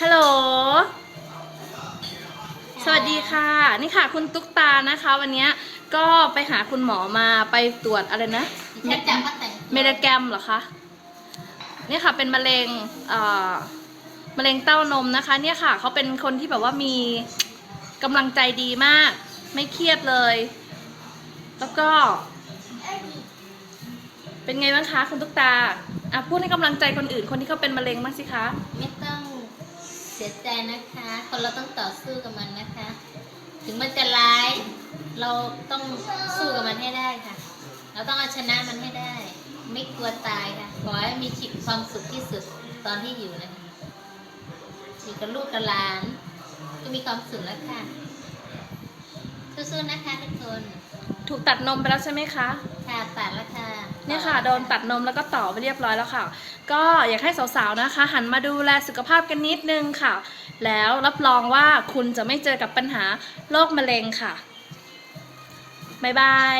ฮัลโหล สวัสดีค่ะ นี่ค่ะ คุณตุ๊กตานะคะ วันเนี้ยก็ไปหาคุณหมอมาไปตรวจอะไรนะดิฉันจำว่าแต่งเมลแกรมเหรอคะ เนี่ยค่ะเป็นมะเร็งเอ่อมะเร็งเต้านมนะคะ เนี่ยค่ะเขาเป็นคนที่แบบว่ามีกำลังใจดีมาก ไม่เครียดเลย แล้วก็ เป็นไงบ้างคะคุณตุ๊กตาอะพูดให้กำลังใจคนอื่น คนที่เขาเป็นมะเร็งบ้างสิคะ ไม่ต้องเสียใจนะคะ คนเราต้องต่อสู้กับมันนะคะ ถึงมันจะร้าย เราต้องสู้กับมันให้ได้ค่ะ เราต้องเอาชนะมันให้ได้ ไม่กลัวตายค่ะ ขอให้มีชีวิตความสุขที่สุดตอนที่อยู่นะคะอยู่กับลูกกับหลาน ก็มีความสุขแล้วค่ะสู้ๆนะคะทุกคน ถูกตัดนมไปแล้วใช่ไหมคะ ค่ะตัดแล้วค่ะ เนี่ยค่ะ โดนตัดนมแล้วก็ต่อไปเรียบร้อยแล้วค่ะ ก็อยากให้สาวๆนะคะ หันมาดูแลสุขภาพกันนิดนึงค่ะ แล้วรับรองว่าคุณจะไม่เจอกับปัญหาโรคมะเร็งค่ะ บ๊ายบาย